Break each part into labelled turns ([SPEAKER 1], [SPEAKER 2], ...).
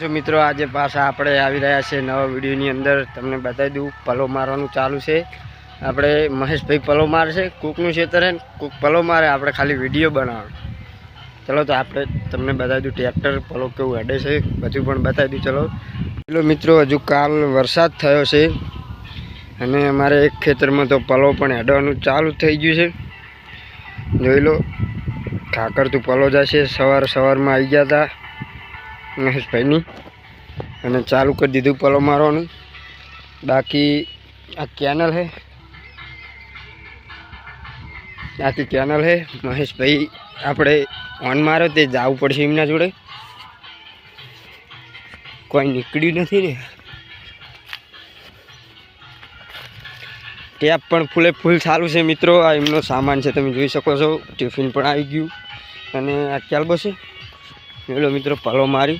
[SPEAKER 1] જો મિત્રો, આજે પાછા આપણે આવી રહ્યા છે નવા વિડીયોની અંદર. તમને બતાવી દઉં પલો મારવાનું ચાલુ છે. આપણે મહેશભાઈ પલો મારશે કૂકનું ખેતર છે કૂક પલો મારે આપણે ખાલી વીડિયો બનાવવાનો. ચલો તો આપણે તમને બતાવી દઉં, ટ્રેક્ટર, પલો કેવું હેડે છે, બધું પણ બતાવી દઉં, ચલો. પેલો મિત્રો, હજુ કાલ વરસાદ થયો છે, અને અમારે એક ખેતરમાં તો પલો પણ હેડવાનું ચાલુ થઈ ગયું છે. જોઈ લો ખાકર તું પલો જશે, સવાર સવારમાં આવી ગયા હતા. મહેશભાઈની. અને ચાલુ કરી દીધું પલો મારવાનું. બાકી આ કેનલ હે. આખી કેનલ હે. મહેશભાઈ આપણે ઓન માર્યો તે જવું પડશે એમના જોડે. કોઈ નીકળ્યું નથી ને. ટેપ પણ ફૂલે ફૂલ સારું છે મિત્રો. આ એમનો સામાન છે, તમે જોઈ શકો છો. ટિફિન પણ આવી ગયું. અને આ ક્યાલબો છે? પેલો મિત્રો, પલો મારી.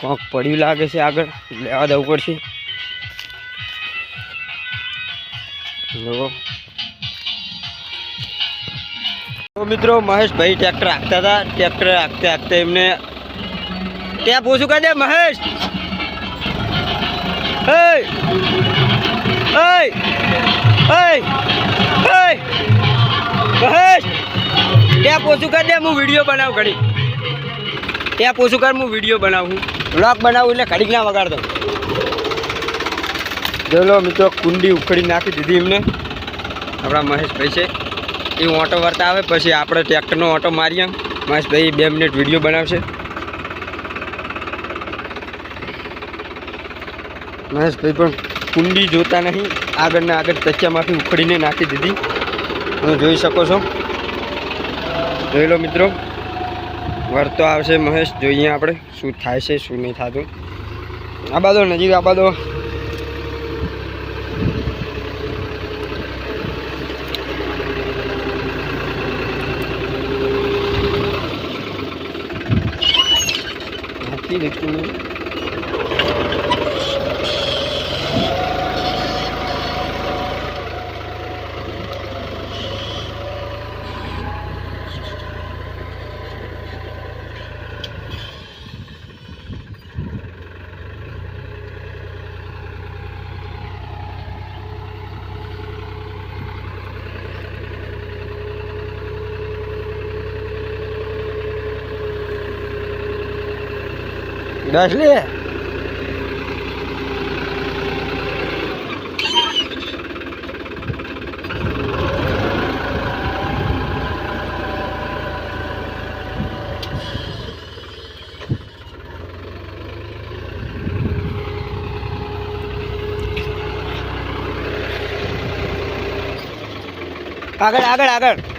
[SPEAKER 1] કોક પડ્યું લાગે છે આગળ, લેવા દેવું પડશે. મિત્રો, મહેશભાઈ ટ્રેક્ટર હાંકતા હતા, ટ્રેક્ટર આખતે હાંકતે એમને ત્યાં પૂછું કહી દે, મહેશ. હે. હે. હે. મહેશ ત્યાં પોછું કરી દે, હું વીડિયો બનાવું ઘડી ત્યાં પોછું કર, હું વીડિયો બનાવું. વ્લોગ બનાવું એટલે ઘડીક ના વગાડ દઉં. લો મિત્રો, કુંડી ઉખડી નાખી દીધી એમને. આપણા મહેશભાઈ છે. એ ઓટો વર્તા આવે, પછી આપણે ટ્રેક્ટરનો ઓટો મારીએ. મહેશભાઈ બે મિનિટ વીડિયો બનાવશે. મહેશભાઈ પણ કુંડી જોતા નહીં. આગળના આગળ તચ્ચામાંથી ઉખડીને નાખી દીધી. તમે જોઈ શકો છો. જોઈ લો મિત્રો વરતો આવશે મહેશ, જોઈએ આપણે શું થાય છે, શું નહીં થતું. આ બાદો નજીક, આ બાદો હાથી દેખતું નહીં. દસ લે આગળ આગળ આગળ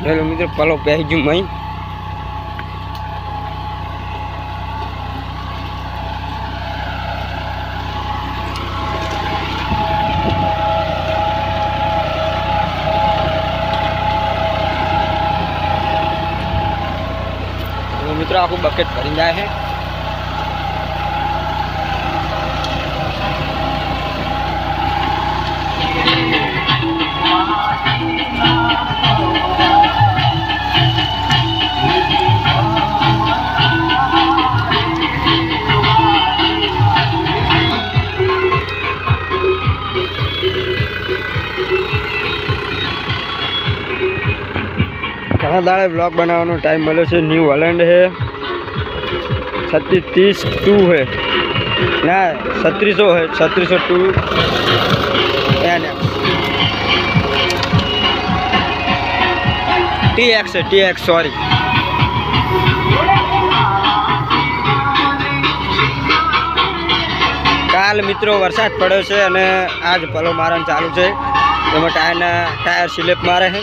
[SPEAKER 1] હેલો મિત્રો પલો પહેરી ગયું મઈ હવે મિત્રો આખું બકેટ ભરી જાય છે ઘણા દાડે બ્લોગ બનાવવાનો ટાઈમ મળ્યો છે. ન્યૂ હોલેન્ડ છે છત્રીસ ત્રીસ ટુ છે ના, છત્રીસો છે છત્રીસો ટુ. ટી એક્સ છે ટી એક્સ સોરી કાલ મિત્રો વરસાદ પડ્યો છે અને આજ પલો મારણ ચાલુ છે. એમાં ટાયરના ટાયર સ્લીપ મારે છે.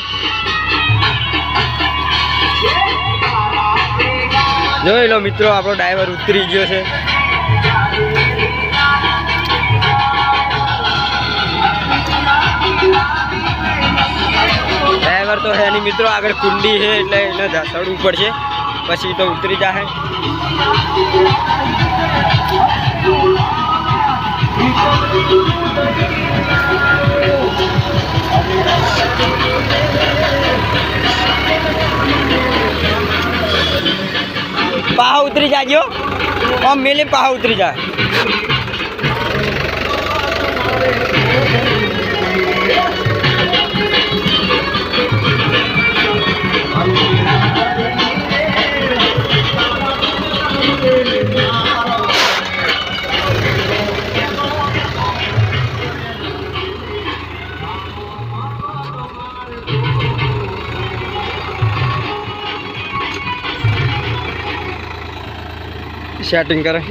[SPEAKER 1] જોઈ લો મિત્રો, આપણો ડ્રાઈવર ઉતરી ગયો છે. ડ્રાઈવર તો એની મિત્રો, આગળ કુંડી છે એટલે એને ધસડવું પડશે. પછી તો ઉતરી જાય
[SPEAKER 2] પાહા ઉતરી જાજો આમ મેલી પાહા ઉતરી જા સેટિંગ કરે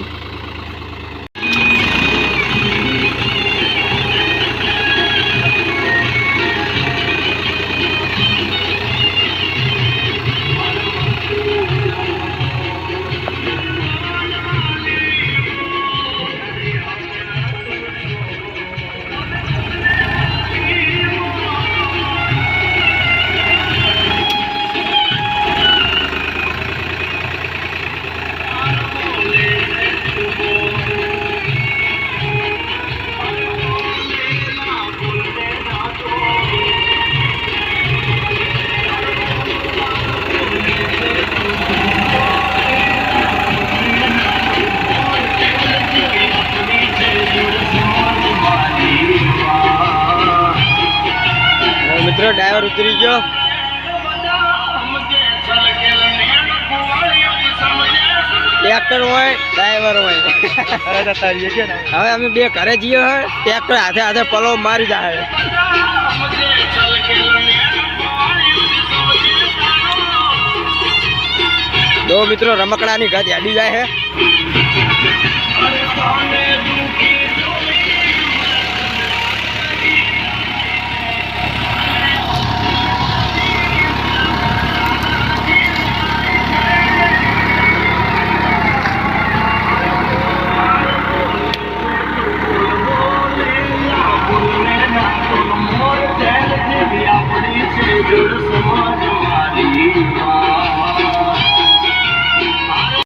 [SPEAKER 2] મિત્રો ડ્રાઈવર ઉતરી ગયો. ટ્રેક્ટર હોય ડ્રાઈવર હોય. હવે અમે બે ઘરે જઈએ હોય ટ્રેક્ટર હાથે હાથે પલો મારી જાય. બહુ મિત્રો રમકડાની ગત હેડી જાય છે